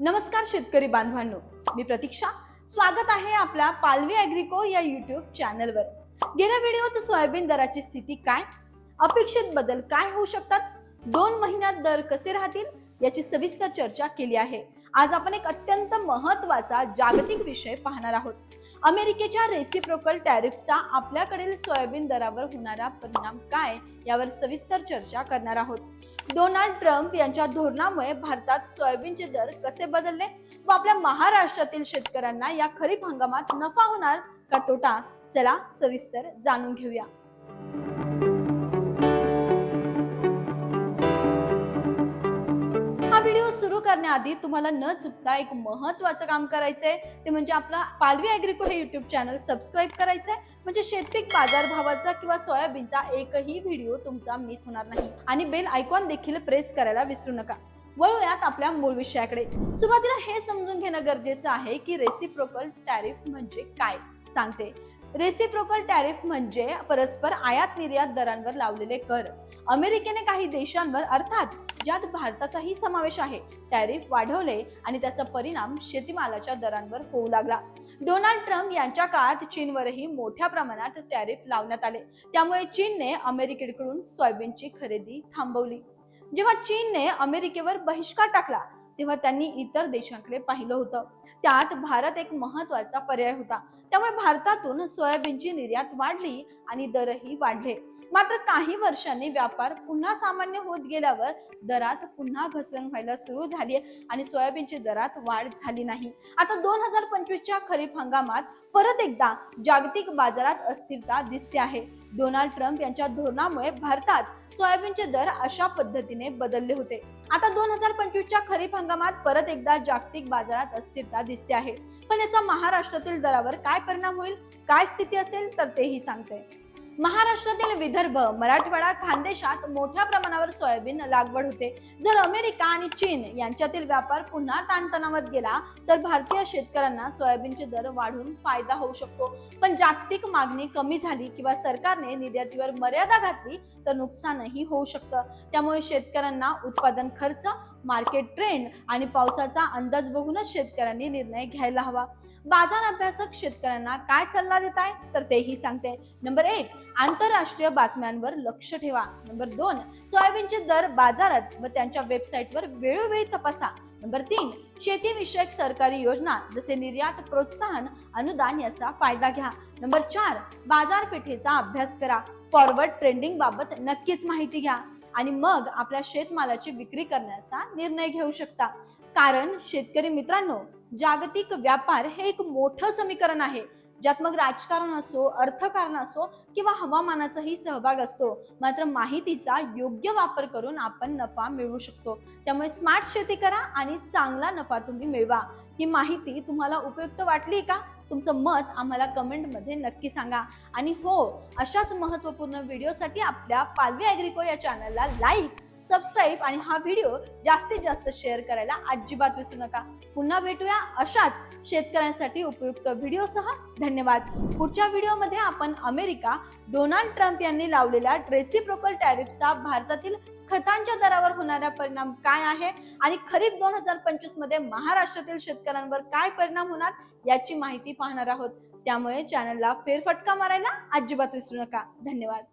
नमस्कार शेतकरी बांधवांनो मी प्रतीक्षा. स्वागत आहे आपल्या पालवी अॅग्रिको या युट्यूब चॅनलवर गेल्या व्हिडिओत सोयाबीन दराची स्थिती काय? अपेक्षित बदल काय होऊ शकतात? दोन महिन्यात दर कसे राहतील? याची सविस्तर चर्चा केली आहे. आज आपण एक अत्यंत महत्त्वाचा जागतिक विषय पाहणार आहोत. अमेरिकेच्या रेसिप्रोकल टॅरिफचा आपल्याकडील सोयाबीन दरावर होणारा परिणाम काय? यावर सविस्तर चर्चा करणार आहोत. डोनाल्ड ट्रम्प यांच्या धोरणामुळे भारतात सोयाबीनचे दर कसे बदलले व आपल्या महाराष्ट्रातील शेतकऱ्यांना या खरीप हंगामात नफा होणार का तोटा चला सविस्तर जाणून घेऊया. सुरू करण्याआधी तुम्हाला न चुकता एक महत्वाचं काम करायचंय. ते म्हणजे आपला पालवी अॅग्रिको हे युट्यूब चॅनल सबस्क्राईब करायचंय. म्हणजे शेतपीक बाजारभावाचा किंवा सोयाबीनचा एकही व्हिडिओ तुमचा मिस होणार नाही. आणि बेल आयकॉन देखील प्रेस करायला विसरू नका. वळूयात आपल्या मूळ विषयाकडे. सुरुवातीला हे समजून घेणं गरजेचं आहे की रेसिप्रोकल टॅरिफ म्हणजे काय? सांगते. रेसिप्रोकल टॅरिफ म्हणजे परस्पर आयात निर्यात दरांवर लावलेले कर. अमेरिकेने काही देशांवर अर्थात ज्यात भारताचाही समावेश आहे टॅरिफ वाढवले आणि त्याचा परिणाम शेतीमालाच्या दरांवर होऊ लागला. डोनाल्ड ट्रम्प यांच्या काळात चीनवरही मोठ्या प्रमाणात टॅरिफ लावण्यात आले. त्यामुळे चीनने अमेरिकेकडून सोयाबीनची खरेदी थांबवली. जेव्हा चीनने अमेरिकेवर बहिष्कार टाकला तेव्हा त्यांनी इतर देशांकडे पाहिलं होतं. त्यात भारत एक महत्त्वाचा पर्याय होता. त्यामुळे भारतातून सोयाबीनची निर्यात वाढली आणि दरही वाढले. मात्र काही वर्षांनी व्यापार पुन्हा सामान्य होत गेल्यावर दरात पुन्हा घसरण व्हायला सुरू झाली आणि सोयाबीनची दरात वाढ झाली नाही. आता दोन हजार पंचवीसच्या खरीप हंगामात परत एकदा जागतिक बाजारात अस्थिरता दिसते आहे. डोनाल्ड ट्रम्प यांच्या धोरणामुळे भारतात सोयाबीनचे दर अशा पद्धतीने बदलले होते. आता दोन हजार पंचवीसच्या खरीप हंगामात परत एकदा जागतिक बाजारात अस्थिरता दिसते आहे. पण याचा महाराष्ट्रातील दरावर काय परिणाम होईल? काय स्थिती असेल? तर तेही सांगते. महाराष्ट्रातील विदर्भ मराठवाडा खानदेशात मोठ्या प्रमाणावर सोयाबीन लागवड होते. जर अमेरिका आणि चीन यांच्यातील व्यापार पुन्हा ताणतणावात गेला तर भारतीय शेतकऱ्यांना सोयाबीनचे दर वाढून फायदा होऊ शकतो. पण जागतिक मागणी कमी झाली किंवा सरकारने निर्यातीवर मर्यादा घातली तर नुकसानही होऊ शकतं. त्यामुळे शेतकऱ्यांना उत्पादन खर्च मार्केट ट्रेंड आणि पावसाचा अंदाज बघूनच शेतकऱ्यांनी निर्णय घ्यायला हवा. बाजार अभ्यासक शेतकऱ्यांना काय सल्ला देत आहे तर तेही सांगते. नंबर एक आंतरराष्ट्रीय बातम्यांवर लक्ष ठेवा. नंबर दोन सोयाबीनचे दर बाजारात व त्यांच्या वेबसाईटवर वेळोवेळी तपासा. नंबर तीन शेतीविषयक सरकारी योजना जसे निर्यात प्रोत्साहन अनुदान याचा फायदा घ्या. नंबर चार बाजारपेठेचा अभ्यास करा. फॉरवर्ड ट्रेंडिंग बाबत नक्कीच माहिती घ्या. आणि मग आपल्या शेतमालाची विक्री करण्याचा निर्णय घेऊ शकता. कारण शेतकरी मित्रांनो जागतिक व्यापार हे एक मोठं समीकरण आहे. ज्यात मग राजकारण असो अर्थकारण असो किंवा हवामानाचाही सहभाग असतो मात्र माहितीचा योग्य वापर करून आपण नफा मिळवू शकतो. त्यामुळे स्मार्ट शेती करा आणि चांगला नफा तुम्ही मिळवा. ही माहिती तुम्हाला उपयुक्त वाटली का? तुमचं मत आम्हाला कमेंटमध्ये नक्की सांगा. आणि हो अशाच महत्त्वपूर्ण व्हिडिओसाठी आपल्या पालवी अॅग्रिको या चॅनलला लाईक सबस्क्राईब आणि हा व्हिडिओ जास्तीत जास्त शेअर करायला अजिबात विसरू नका. पुन्हा भेटूया अशाच शेतकऱ्यांसाठी उपयुक्त व्हिडिओसह धन्यवाद. पुढच्या व्हिडिओमध्ये आपण अमेरिका डोनाल्ड ट्रम्प यांनी लावलेल्या रेसिप्रोकल टॅरिफचा भारतातील खतांच्या दरावर होणारा परिणाम काय आहे आणि खरीप दोन हजार पंचवीसमध्ये महाराष्ट्रातील शेतकऱ्यांवर काय परिणाम होणार याची माहिती पाहणार आहोत. त्यामुळे चॅनलला फेरफटका मारायला अजिबात विसरू नका. धन्यवाद.